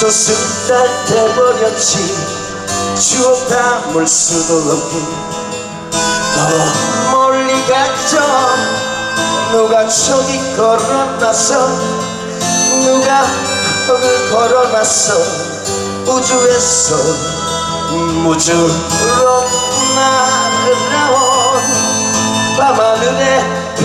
저승달 돼버렸지. 추억 담을 수도 없게 더 멀리 갔죠. 누가 저기 걸어놨어? 누가 흙을 걸어놨어? 우주에서 무주로 날아온 밤하늘에